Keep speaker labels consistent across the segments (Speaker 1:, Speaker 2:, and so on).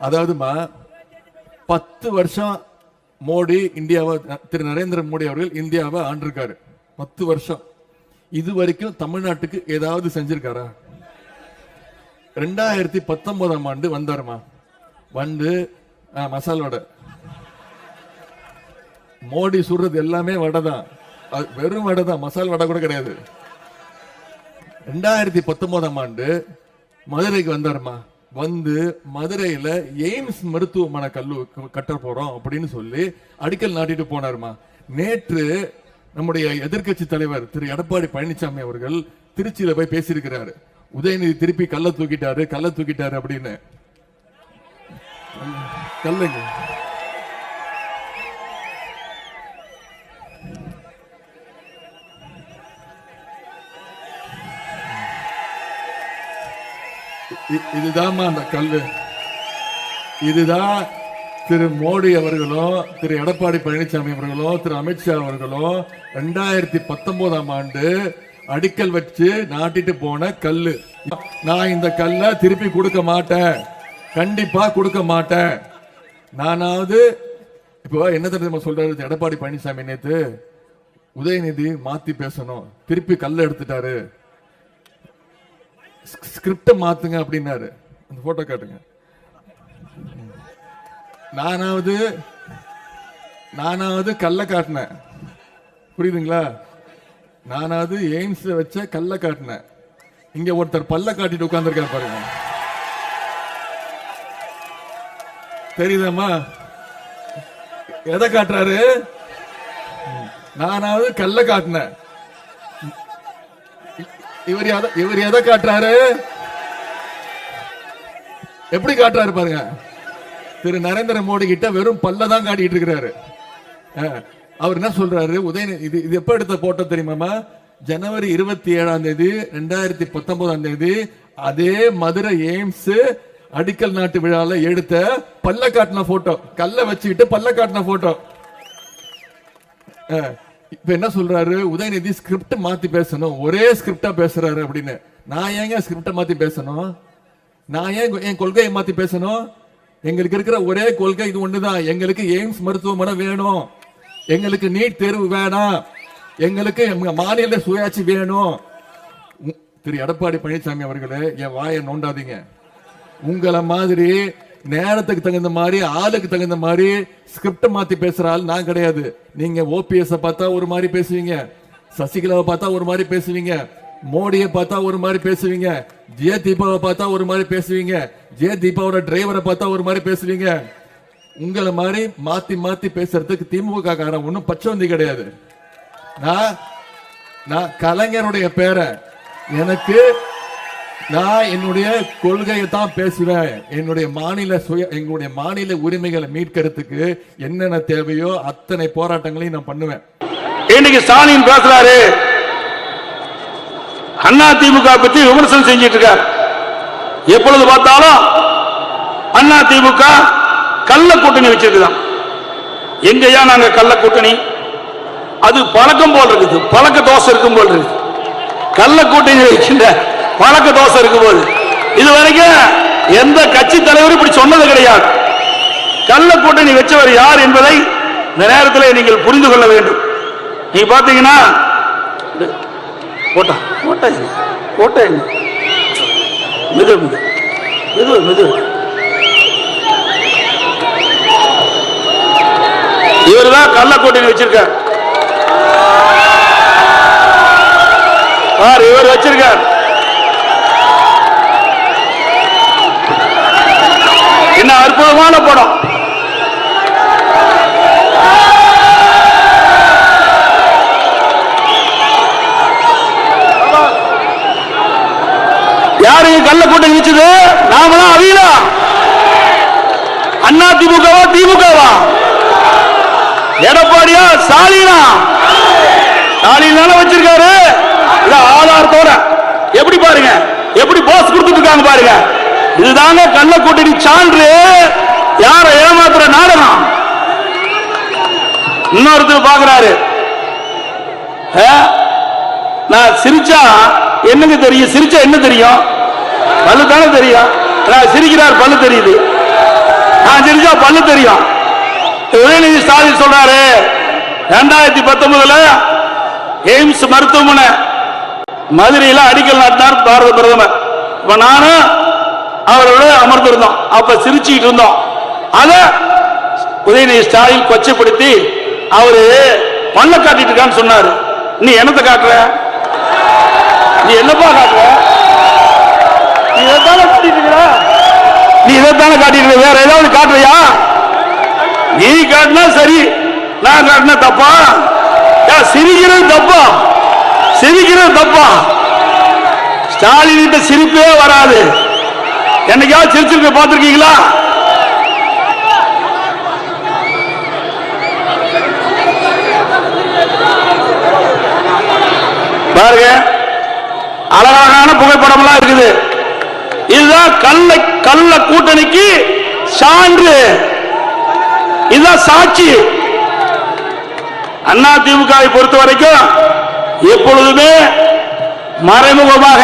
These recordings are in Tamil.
Speaker 1: அதாவதுமா பத்து வருஷம் மோடி இந்தியாவை திரு நரேந்திர மோடி அவர்கள் இந்தியாவை ஆண்டிருக்காரு. பத்து வருஷம். இது வரைக்கும் தமிழ்நாட்டுக்கு ஏதாவது செஞ்சிருக்காரா? ரெண்டாயிரத்தி பத்தொன்பதாம் ஆண்டு வந்தாருமா? வந்து மசால் வடை. மோடி சுடுறது எல்லாமே வடை தான் அது வெறும் வடை தான் மசால் வடை கூட கிடையாது. ரெண்டாயிரத்தி பத்தொன்பதாம் ஆண்டு மதுரைக்கு வந்தாருமா? வந்து மதுரையில எய்ம்ஸ் மருத்துவமனை கல்லு கட்ட போறோம் அப்படின்னு சொல்லி அடிக்கல் நாட்டிட்டு போனாருமா. நேற்று நம்முடைய எதிர்க்கட்சி தலைவர் திரு எடப்பாடி பழனிசாமி அவர்கள் திருச்சியில போய் பேசியிருக்கிறாரு. உதயநிதி திருப்பி கல்ல தூக்கிட்டாரு கல்ல தூக்கிட்டாரு அப்படின்னு. கல்லுங்க. இதுதான்மா அந்த கல்லு இதுதான் திரு மோடி அவர்களோ திரு எடப்பாடி பழனிசாமி அவர்களோ திரு அமித்ஷா அவர்களோ ரெண்டாயிரத்தி பத்தொன்பதாம் ஆண்டு அடிக்கல் வச்சு நாட்டிட்டு போன கல்லு. நான் இந்த கல்லை திருப்பி கொடுக்க மாட்டேன். கண்டிப்பா கொடுக்க மாட்டேன். நானாவது இப்போ என்ன தெரியுமா சொல்றாரு எடப்பாடி பழனிசாமி நேத்து? உதயநிதி மாத்தி பேசணும். திருப்பி கல் எடுத்துட்டாரு. ஸ்கிரிப்டை மாத்துங்க அப்படின்னாரு. அந்த போட்டோ காட்டுங்க. நானாவது நானாவது கல்ல காட்டினேன். புரியுதுங்களா? நானாவது எய்ம்ஸ் வச்ச கல்ல காட்டினேன். இங்க ஒருத்தர் பல்ல காட்டிட்டு உட்கார்ந்துருக்காரு பாருங்க. தெரியுதாமா எதை காட்டுறாரு? நானாவது கல்ல காட்டினேன். இவர் இவர் எதை காட்டுறாரு? எப்படி காட்டுறாரு பாருங்க. திரு நரேந்திர மோடி கிட்ட வெறும் பல்ல தான் காட்டிட்டு இருக்கிறாரு. அவர் என்ன சொல்றாரு? உதய இது இது எப்ப எடுத்த போட்டோ தெரியுமாமா ஜனவரி இருபத்தி ஏழாம் தேதி ரெண்டாயிரத்தி பத்தொன்பதாம் தேதி அதே மதுரை எய்ம்ஸ் அடிக்கல் நாட்டு விழால எடுத்த பல்ல காட்டின போட்டோ. கல்ல வச்சுக்கிட்டு பல்ல காட்டின போட்டோ. அஹ், இப்ப என்ன சொல்றாரு? உதயநிதி ஸ்கிரிப்ட் மாத்தி பேசணும். ஒரே ஸ்கிரிப்டா பேசுறாரு அப்படின்னு. நான் ஏங்க ஸ்கிரிப்ட மாத்தி பேசணும்? நான் ஏன் என் கொள்கையை மாத்தி பேசணும்? எங்களுக்கு இருக்கிற ஒரே கொள்கை இது ஒண்ணுதான். எங்களுக்கு எய்ம்ஸ் மருத்துவமனை வேணும். எங்களுக்கு நீட் தேர்வு வேணாம். எங்களுக்கு மாநில சுயாட்சி வேணும். உ- திரு எடப்பாடி பழனிசாமி அவர்களே என் வாயை நோண்டாதீங்க. உங்களை மாதிரி நேரத்துக்கு தகுந்த மாதிரி ஆளுக்கு தகுந்த மாதிரி ஸ்கிரிப்ட் மாத்தி பேசுற ஆள் நான் கிடையாது. நீங்க ஓபிஎஸ் பார்த்தா ஒரு மாதிரி பேசுவீங்க. சசிகலாவை பார்த்தா ஒரு மாதிரி பேசுவீங்க. மோடியை பார்த்தா ஒரு மாதிரி பேசுவீங்க. ஜெய தீபாவை பார்த்தா ஒரு மாதிரி பேசுவீங்க. ஜெய தீபாவோட டிரைவரை பார்த்தா ஒரு மாதிரி பேசுவீங்க. உங்களை மாதிரி மாத்தி மாத்தி பேசுறதுக்கு திமுக காரன் பச்சை பச்சவந்தி கிடையாது. நான் நான் கலைஞருடைய பேரை எனக்கு நான் என்னுடைய கொள்கையை தான் பேசுவேன். என்னுடைய மாநில சுய எங்களுடைய மாநில உரிமைகளை மீட்கிறதுக்கு என்னென்ன தேவையோ அத்தனை போராட்டங்களையும் நான் பண்ணுவேன்.
Speaker 2: இன்னைக்கு ஸ்டாலின் பேசுறாரு. அண்ணா திமுக பத்தி விமர்சனம் செஞ்சிட்டு இருக்கார். எப்பொழுது பார்த்தாலும் அண்ணா திமுக கள்ள கூட்டணி வச்சிருக்குதான். எங்கயா நாங்க கள்ள கூட்டணி? அது பழக்கம் போல் இருக்குது. பழக்க தோசை இருக்கும் போல் இருக்குது. கள்ள கூட்டணி வைக்கின்ற வழக்கு தோசை இருக்கும் போது இது வரைக்கும் எந்த கட்சி தலைவரும் இப்படி சொன்னது கிடையாது. கள்ள கூட்டணி வச்சவர் யார் என்பதை இந்த நேரத்தில் நீங்கள் புரிந்து கொள்ள வேண்டும். நீங்க பாத்தீங்கன்னா இந்த- போட்டா போட்டா இது, மிது மிது மிது இவர் தான் கள்ள கூட்டணி வச்சிருக்கார். இவர் வச்சிருக்கார். அற்புதமான படம். யாரு கள்ள கூட்டணி வச்சது நாமளா அவியலா அண்ணா திமுகவா திமுகவா? எடப்பாடியா ஸ்டாலினா? ஸ்டாலின் தானே வச்சிருக்காரு. ஆதாரத்தோட. எப்படி பாருங்க? எப்படி போஸ் கொடுத்துட்டு இருக்காங்க பாருங்க. இதுதாங்க கள்ள கூட்டணி சான்று. யாரை ஏமாத்துற நாடகம்? இன்னொருத்தர் பாக்குறாரு ஆ? நான் சிரிச்சா என்னங்க தெரியும்? சிரிச்சா என்ன தெரியும்? பல்லு தானே தெரியும்? நான் சிரிக்கிறார் பல்லு தெரியுது. நான் சிரிச்சா பல்லு தெரியும். உதயநிதி ஸ்டாலின் சொல்றாரு ரெண்டாயிரத்தி பத்தொன்பதுல எய்ம்ஸ் மருத்துவமனை மதுரையில் அடிக்கல் நாட்டினார் பாரத பிரதமர். இப்ப நானும் அவரோட அமர்ந்திருந்தோம். அப்ப சிரிச்சுக்கிட்டு இருந்தோம். அத உதயநிதி ஸ்டாலின் கொச்சைப்படுத்தி அவரு மண்ணை காட்டிட்டு இருக்கான்னு சொன்னாரு. நீ என்னத்தை காட்டுற? நீ என்னப்பா காட்டுற? நீ இதைத்தானே காட்டிட்டு இருக்கிற? நீ இதைத்தானே காட்டிட்டு வேற ஏதாவது காட்டுறியா? நீ காட்டினா சரி நான் காட்டினா தப்பா? ஏன் சிரிக்கிறது தப்பா? சிரிக்கிறது தப்பா? ஸ்டாலின் கிட்ட சிரிப்பே வராது. என்னைக்காவது சிரிச்சிருக்க பார்த்துருக்கீங்களா? பாருங்க. அழகான புகைப்படம்லாம் இருக்குது. இதுதான் கள்ள கள்ள கூட்டணிக்கு சான்று. இதுதான் சாட்சி. அண்ணா திமுகவை பொறுத்த வரைக்கும் எப்பொழுதுமே மறைமுகமாக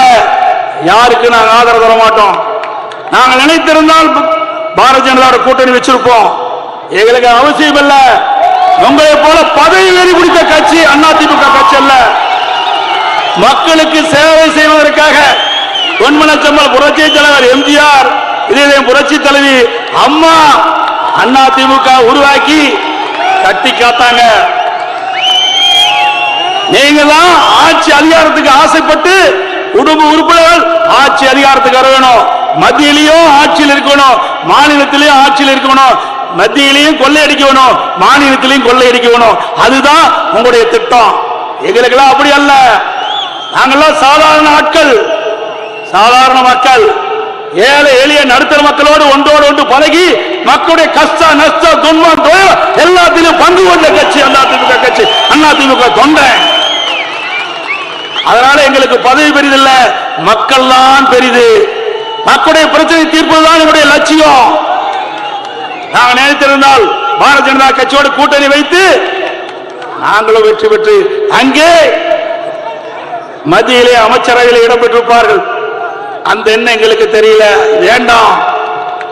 Speaker 2: யாருக்கு நாங்கள் ஆதரவு தர மாட்டோம். நாங்கள் நினைத்திருந்தால் பாரதிய ஜனதாவோட கூட்டணி வச்சிருப்போம். எங்களுக்கு அவசியம் இல்லை உங்களை போல பதவி வெறி பிடித்த கட்சி அண்ணா கட்சி அல்ல. மக்களுக்கு சேவை செய்வதற்காக பொன்மனச்சம்மல் புரட்சி தலைவர் எம்ஜிஆர் இதே புரட்சி தலைவி அம்மா அண்ணா திமுக உருவாக்கி கட்டி காத்தாங்க. நீங்க தான் ஆட்சி அதிகாரத்துக்கு ஆசைப்பட்டு குடும்ப உறுப்பினர்கள் ஆட்சி அதிகாரத்துக்கு வர வேணும். மத்தியிலையும் ஆட்சியில் இருக்கணும் மாநிலத்திலையும் ஆட்சியில் இருக்கணும். மத்தியிலையும் கொள்ளையடிக்கணும் மாநிலத்திலையும் கொள்ளையடிக்கணும் அதுதான் உங்களுடைய திட்டம். எங்களுக்கெல்லாம் அப்படி அல்ல. நாங்கெல்லாம் சாதாரண ஆட்கள் சாதாரண மக்கள். ஏழை எளிய நடுத்தர மக்களோடு ஒன்றோடு ஒன்று பழகி மக்களுடைய கஷ்ட நஷ்ட துன்பம் எல்லாத்திலும் பங்கு கொண்ட கட்சி அண்ணா திமுக கட்சி அண்ணா திமுக தொண்டை. அதனால எங்களுக்கு பதவி பெரிதில்ல. மக்கள் தான் பெரிது. மக்களுடைய பிரச்சனை தீர்ப்பதுதான் என்னுடைய லட்சியம். நாங்கள் நினைத்திருந்தால் பாரதிய ஜனதா கட்சியோடு கூட்டணி வைத்து நாங்களும் வெற்றி பெற்று அங்கே மத்தியிலே அமைச்சரவையில் இடம்பெற்றிருப்பார்கள். அந்த எண்ணம் எங்களுக்கு தெரியல. வேண்டாம்.